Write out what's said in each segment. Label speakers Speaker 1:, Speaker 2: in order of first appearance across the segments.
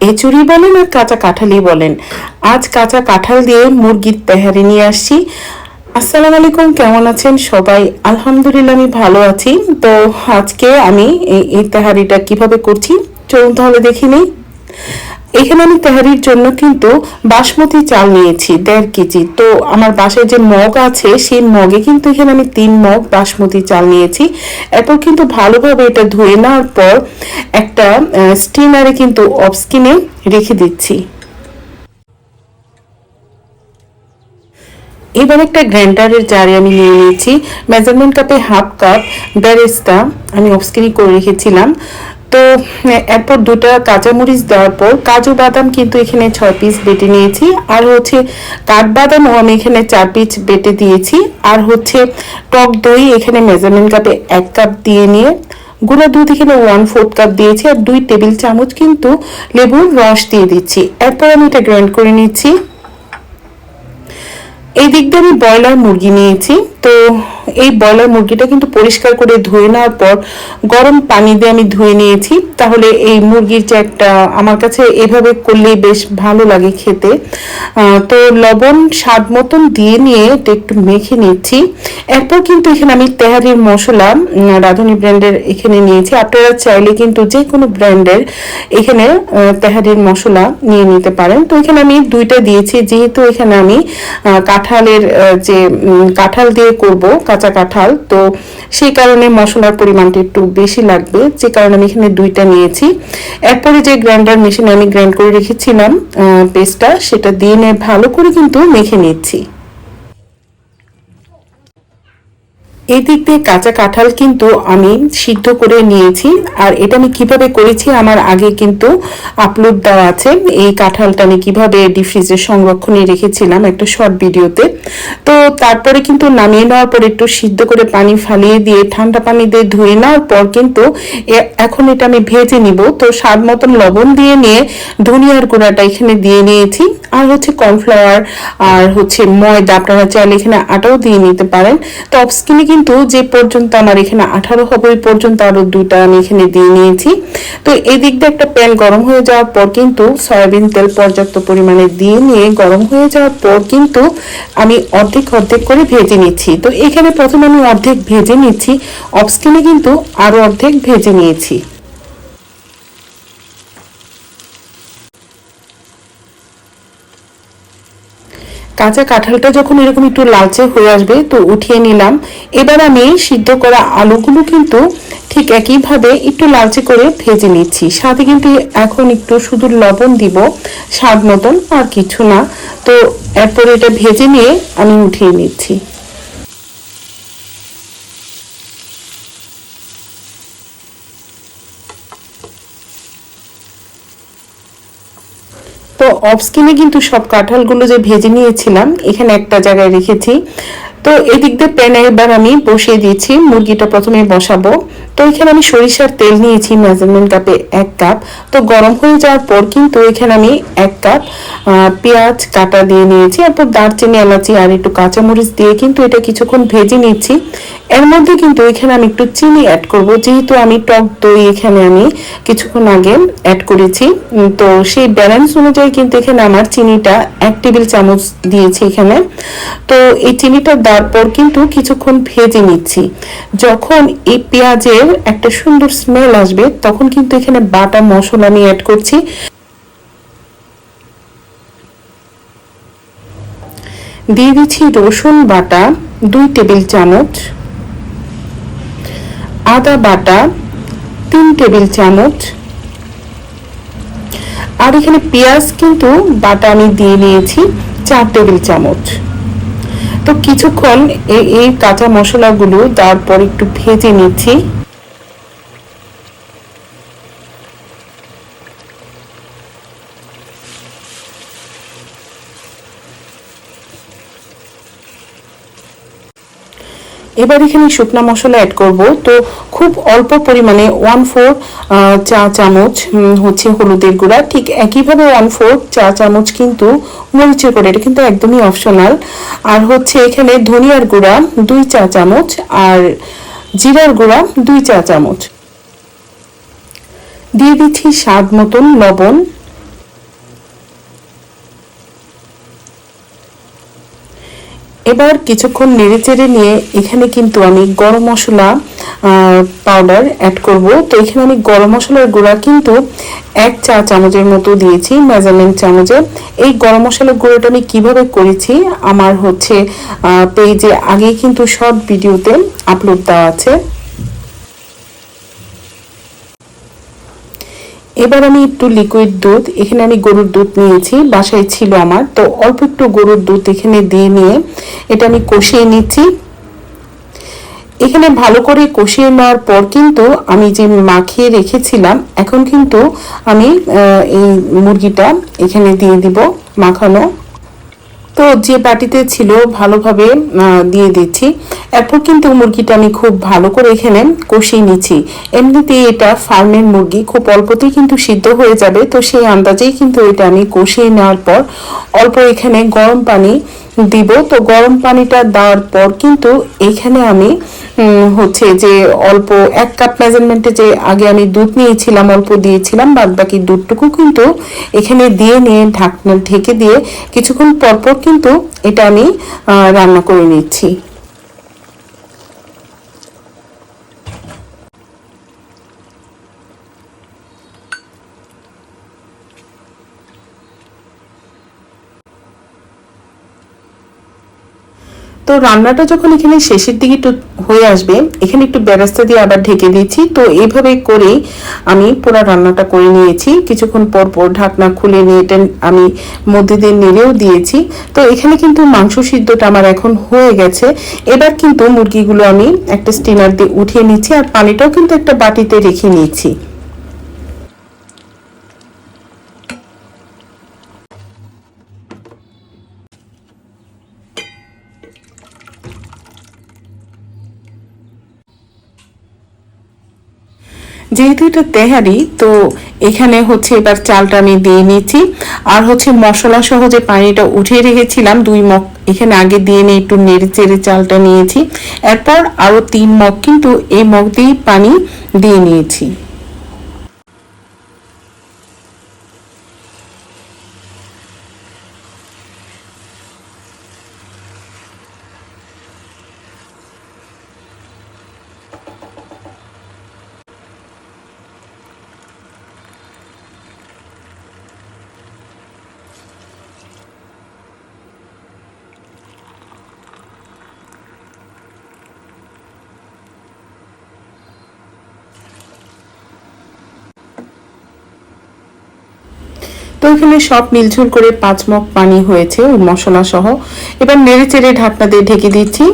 Speaker 1: এচুরি বলেন আর কাঁচা কাঁঠালই বলেন। আজ কাঁচা কাঁঠাল দিয়ে মুরগির তেহারি নিয়ে আসছি। আসসালামু আলাইকুম, কেমন আছেন সবাই? আলহামদুলিল্লাহ, আমি ভালো আছি। তো আজকে আমি এই তেহারিটা কীভাবে করছি? চলুন তাহলে দেখি নেই। এখানে আমি তেহারির জন্য কিন্তু বাসমতি চাল নিয়েছি, দেড় কেজি। তো আমার বাসায় যে মগ আছে, সেই মগে কিন্তু এখানে আমি তিন মগ বাসমতি চাল নিয়েছি। এরপর কিন্তু ভালোভাবে এটা ধুয়ে নেওয়ার পর একটা স্টিমারে কিন্তু অফ স্কিনে রেখে দিচ্ছি। এবার একটা গ্রাইন্ডারের জারে আমি নিয়ে নিয়েছি। মেজারমেন্ট কাপে হাফ কাপ ব্যারেস্তা আমি অফস্ক্রিন করে রেখেছিলাম। তো এরপর দুটা কাঁচামরিচ দেওয়ার পর কাজু বাদাম কিন্তু এখানে ছয় পিস বেটে নিয়েছি। আর হচ্ছে কাঠবাদামও আমি এখানে চার পিস বেটে দিয়েছি। আর হচ্ছে টক দই এখানে মেজারমেন্ট কাপে এক কাপ দিয়ে নিয়ে গুঁড়া দুধ এখানে ওয়ান ফোর্থ কাপ দিয়েছি। আর দুই টেবিল চামচ কিন্তু লেবুর রস দিয়ে দিচ্ছি। এরপর আমি এটা গ্রাইন্ড করে নিচ্ছি। এই দিক দিয়ে আমি ব্রয়লার মুরগি নিয়েছি। তো এই ব্রয়লার মুরগিটা কিন্তু পরিষ্কার করে ধুয়ে নেওয়ার পর গরম পানি দিয়ে আমি ধুয়ে নিয়েছি। তাহলে এই মুরগির যে একটা, আমার কাছে এভাবে করলেই বেশ ভালো লাগে খেতে। তো লবণ স্বাদ মতন দিয়ে নিয়ে এটা একটু মেখে নিচ্ছি। এরপর কিন্তু এখানে আমি তেহারির মশলা রাঁধুনি ব্র্যান্ডের এখানে নিয়েছি। আপনারা চাইলে কিন্তু যে কোনো ব্র্যান্ডের এখানে তেহারির মশলা নিয়ে নিতে পারেন। তো এখানে আমি দুইটা দিয়েছি। যেহেতু এখানে আমি কাঁঠালের যে কাঁঠাল দিয়ে করব, কাঁচা কাঁঠাল। তো সেই কারণে মশলার পরিমাণটা একটু বেশি লাগবে। যে কারণে আমি এখানে দুইটা নিয়েছি। এরপরে যে গ্রাইন্ডার মেশিনে আমি গ্রাইন্ড করে রেখেছিলাম পেস্টটা, সেটা দিয়ে নিয়ে ভালো করে কিন্তু মেখে নিচ্ছি। এই দিক দিয়ে কাঁচা কাঁঠাল কিন্তু আমি সিদ্ধ করে নিয়েছি। আর এটা আমি কীভাবে করেছি আমার আগে কিন্তু আপলোড দেওয়া আছে। এই কাঁঠালটা আমি কীভাবে ডিপ ফ্রিজে সংরক্ষণে রেখেছিলাম একটা শর্ট ভিডিওতে তো তারপরে কিন্তু নামিয়ে নেওয়ার পর একটু সিদ্ধ করে পানি ফালিয়ে দিয়ে ঠান্ডা পানি দিয়ে ধুয়ে নেওয়ার পর কিন্তু এখন এটা আমি ভেজে নিব। তো স্বাদ মতন লবণ দিয়ে নিয়ে ধনিয়ার গুঁড়াটা এখানে দিয়ে নিয়েছি। আর হচ্ছে কর্নফ্লাওয়ার আর হচ্ছে ময়দা, আপনারা চাইলে এখানে আটাও দিয়ে নিতে পারেন। তো অফস্কিনে কিন্তু যে পর্যন্ত আমার এখানে আঠারো হবে, ওই পর্যন্ত আরও দুইটা আমি এখানে দিয়ে নিয়েছি। তো এই দিক দিয়ে একটা প্যান গরম হয়ে যাওয়ার পর কিন্তু সয়াবিন তেল পর্যাপ্ত পরিমাণে দিয়ে নিয়ে গরম হয়ে যাওয়ার পর কিন্তু আমি অর্ধেক অর্ধেক করে ভেজে নিচ্ছি। তো এখানে প্রথমে আমি অর্ধেক ভেজে নিচ্ছি, অফ স্কিনে কিন্তু আরও অর্ধেক ভেজে নিয়েছি। কাঁচা কাঁঠালটা যখন এরকম একটু লালচে হয়ে আসবে, তো উঠিয়ে নিলাম। এবার আমি সিদ্ধ করা আলুগুলো কিন্তু ঠিক একইভাবে একটু লালচে করে ভেজে নিচ্ছি। সাথে কিন্তু এখন একটু শুধু লবণ দিব, স্বাদ মতন আর কিছু না। তো এরপরে এটা ভেজে নিয়ে আমি উঠিয়ে নিচ্ছি। অফ স্কিনে কিন্তু সব কাঁঠালগুলো যে ভেজে নিয়েছিলাম এখানে একটা জায়গায় রেখেছি। তো এদিক দিয়ে প্যানে এবার আমি বসিয়ে দিয়েছি, মুরগিটা প্রথমে বসাবো। তো এখানে আমি সরিষার তেল নিয়েছি মেজারমেন্ট কাপে এক কাপ তো গরম হয়ে যাওয়ার পর কিন্তু এখানে আমি এক কাপ পেঁয়াজ কাটা দিয়ে নিয়েছি এরপর দারচিনি, এলাচি, আর একটু কাঁচামরিচ দিয়ে কিন্তু এটা কিছুক্ষণ ভেজে নিচ্ছি। এর মধ্যে কিন্তু এখানে আমি একটু চিনি অ্যাড করব, যেহেতু আমি টক দই এখানে আমি কিছুক্ষণ আগে অ্যাড করেছি। তো সেই ব্যালেন্স অনুযায়ী কিন্তু এখানে আমার চিনিটা এক টেবিল চামচ দিয়েছি এখানে। তো এই চিনিটা দেওয়ার পর কিন্তু কিছুক্ষণ ভেজে নিচ্ছি। যখন এই পেঁয়াজের একটা সুন্দর স্মেল আসবে, তখন কিন্তু এখানে বাটা মশলা আমি অ্যাড করছি। দিয়ে দিচ্ছি রসুন বাটা, দুই টেবিল চামচ। আদা বাটা, তিন টেবিল চামচ। আর এখানে পেঁয়াজ কিন্তু বাটা আমি দিয়ে নিয়েছি, চার টেবিল চামচ। তো কিছুক্ষণ এই কাঁচা মশলাগুলো তারপর পর একটু ভেজে নিচ্ছি। এবার এখানে শুকনা মশলা অ্যাড করব। তো খুব অল্প পরিমাণে ওয়ান ফোর চা চামচ হচ্ছে হলুদের গুঁড়া। ঠিক একইভাবে ওয়ান ফোর চা চামচ কিন্তু মরিচের গুঁড়া। এটা কিন্তু একদমই অপশনাল আর হচ্ছে এখানে ধনিয়ার গুঁড়া দুই চা চামচ আর জিরার গুঁড়া দুই চা চামচ। দিয়ে দিচ্ছি স্বাদ মতন লবণ। এবার কিছুক্ষণ নেড়ে চেড়ে নিয়ে এখানে কিন্তু আমি গরম মশলা পাউডার অ্যাড করব। তো এখানে আমি গরম মশলার গুঁড়া কিন্তু এক চা চামচের মতো দিয়েছি মেজারমেন্ট চামচে এই গরম মশলার গুঁড়োটা আমি কীভাবে করেছি, আমার হচ্ছে পেজে আগে কিন্তু শর্ট ভিডিওতে আপলোড দেওয়া আছে। এবার আমি একটু লিকুইড দুধ, এখানে আমি গরুর দুধ নিয়েছি, বাসায় ছিল আমার, তো অল্প একটু গরুর দুধ এখানে দিয়ে নিয়ে এটা আমি কষিয়ে নিচ্ছি। এখানে ভালো করে কষিয়ে নেওয়ার পর কিন্তু আমি যে মাখিয়ে রেখেছিলাম, এখন কিন্তু আমি এই মুরগিটা এখানে দিয়ে দিব মাখানো। তো যে বাটিতে ছিল, ভালোভাবে দিয়ে দিচ্ছি। এরপর কিন্তু মুরগিটা আমি খুব ভালো করে এখানে কষিয়ে নিচ্ছি। এমনিতেই এটা ফার্মের মুরগি, খুব অল্পতেই কিন্তু সিদ্ধ হয়ে যাবে। তো সেই আন্দাজেই কিন্তু এটা আমি কষিয়ে নেওয়ার পর অল্প এখানে গরম পানি দিব। তো গরম পানিটা দেওয়ার পর কিন্তু এখানে আমি হচ্ছে যে অল্প এক কাপ মেজারমেন্টে যে আগে আমি দুধ নিয়েছিলাম, অল্প দিয়েছিলাম বাদ বাকি দুধটুকু কিন্তু এখানে দিয়ে নিয়ে ঢাকনা ঢেকে দিয়ে কিছুক্ষণ পরপর কিন্তু এটা আমি রান্না করে নিচ্ছি। তো রান্নাটা যখন এখানে শেষের দিকে একটু হয়ে আসবে, এখানে একটু বেরাস্তা দিয়ে আবার ঢেকে দিয়েছি। তো এইভাবে করেই আমি পুরো রান্নাটা করে নিয়েছি। কিছুক্ষণ পর পর ঢাকনা খুলে নিয়ে এটা আমি মধ্যে দিয়ে নেড়েও দিয়েছি। তো এখানে কিন্তু মাংস সিদ্ধটা আমার এখন হয়ে গেছে। এবার কিন্তু মুরগিগুলো আমি একটা স্টিনার দিয়ে উঠিয়ে নিচ্ছি আর পানিটাও কিন্তু একটা বাটিতে রেখে নিয়েছি। যেহেতু এটা তেহারি, তো এখানে হচ্ছে এবার চালটা আমি দিয়ে নিয়েছি আর হচ্ছে মশলা সহ যে পানিটা উঠিয়ে রেখেছিলাম, দুই মগ এখানে আগে দিয়ে নিয়ে একটু নেড়ে চেড়ে চালটা নিয়েছি। এরপর আরও তিন মগ কিন্তু এই মগ দিয়েই পানি দিয়ে নিয়েছি। তো এখানে সব মিলঝুল করে পাঁচ মগ পানি হয়েছে ওই মশলা সহ। এবার নেড়ে চেড়ে ঢাকনা দিয়ে ঢেকে দিচ্ছি।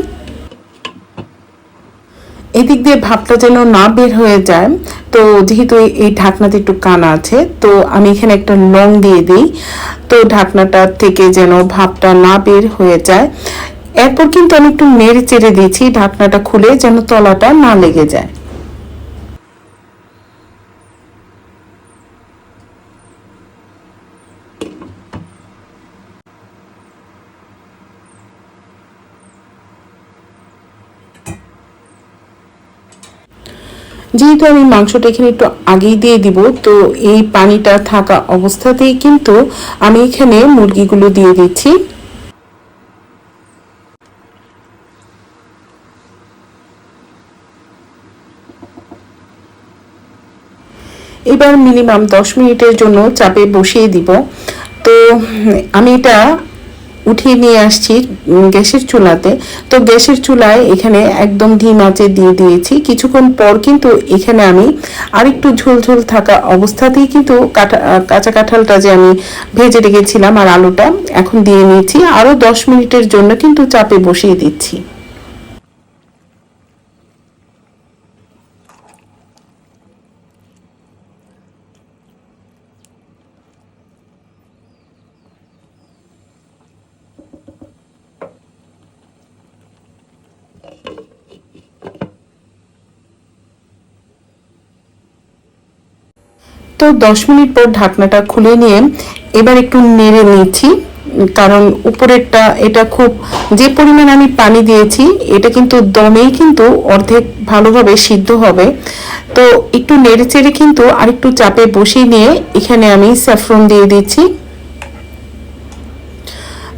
Speaker 1: এদিক দিয়ে ভাবটা যেন না বের হয়ে যায়, তো যেহেতু এই ঢাকনাতে একটু কানা আছে, তো আমি এখানে একটা লং দিয়ে দিই, তো ঢাকনাটা থেকে যেন ভাবটা না বের হয়ে যায়। এরপর কিন্তু আমি একটু নেড়ে চেড়ে দিয়েছি ঢাকনাটা খুলে যেন তলাটা না লেগে যায়। যেহেতু আমি মাংসটা এখানে একটু আগেই দিয়ে দিব, তো এই পানিটা থাকা অবস্থাতেই কিন্তু আমি এখানে মুরগিগুলো দিয়ে দিচ্ছি। এবার মিনিমাম দশ মিনিটের জন্য চাপে বসিয়ে দিব। তো আমি এটা উঠিয়ে নিয়ে আসছি গ্যাসের চুলাতে। তো গ্যাসের চুলায় এখানে একদম ধিম আঁচে দিয়ে দিয়েছি। কিছুক্ষণ পর কিন্তু এখানে আমি আরেকটু ঝোলঝোল থাকা অবস্থাতেই কিন্তু কাঁটা কাঁচা কাঁঠালটা যে আমি ভেজে রেখেছিলাম আর আলুটা, এখন দিয়ে নিয়েছি। আরও দশ মিনিটের জন্য কিন্তু চাপে বসিয়ে দিচ্ছি। তো দশ মিনিট পর ঢাকনাটা খুলে নিয়ে এবার একটু নেড়ে নিচ্ছি, কারণ উপরেরটা, এটা খুব যে পরিমাণ আমি পানি দিয়েছি, এটা কিন্তু দমেই কিন্তু অর্ধেক ভালোভাবে সিদ্ধ হবে। তো একটু নেড়ে চেড়ে কিন্তু আরেকটু চাপে বসিয়ে নিয়ে এখানে আমি স্যাফরন দিয়ে দিচ্ছি।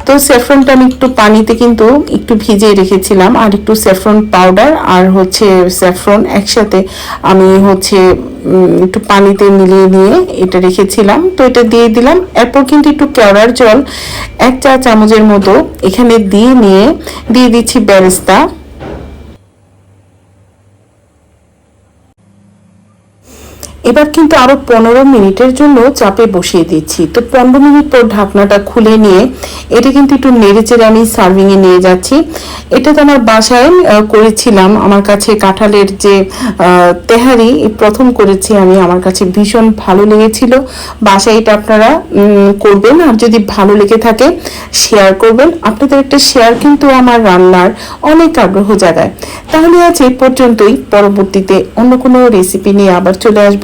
Speaker 1: তো স্যাফরনটা আমি একটু পানিতে কিন্তু একটু ভিজিয়ে রেখেছিলাম, আর একটু স্যাফরন পাউডার আর হচ্ছে স্যাফরন একসাথে আমি হচ্ছে একটু পানিতে মিলিয়ে নিয়ে এটা রেখেছিলাম। তো এটা দিয়ে দিলাম। এরপর কিন্তু একটু কেওড়ার জল, এক চা চামচের মতো এখানে দিয়ে নিয়ে, দিয়ে দিচ্ছি বেরেস্তা এবার কিন্তু আরও পনেরো মিনিটের জন্য চাপে বসিয়ে দিচ্ছি। তো পনেরো মিনিট পর ঢাকনাটা খুলে নিয়ে এটা কিন্তু একটু নেড়ে চেড়ে আমি সার্ভিং এ নিয়ে যাচ্ছি। এটা তো আমার বাসায় করেছিলাম। আমার কাছে কাঁঠালের যে তেহারি প্রথম করেছি আমি। আমার কাছে ভীষণ ভালো লেগেছিল। বাসায় এটা আপনারা করবেন। আর যদি ভালো লেগে থাকে শেয়ার করবেন। আপনাদের একটা শেয়ার কিন্তু আমার রান্নার অনেক আগ্রহ জাগায়। তাহলে আজ এই পর্যন্তই। পরবর্তীতে অন্য কোনো রেসিপি নিয়ে আবার চলে আসব।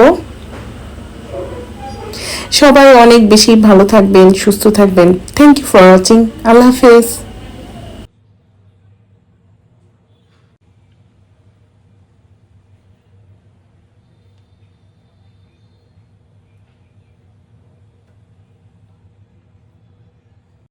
Speaker 1: সবাই অনেক বেশি ভালো থাকবেন সুস্থ থাকবেন। থ্যাংক ইউ ফর ওয়াচিং আল্লাহ হাফেজ।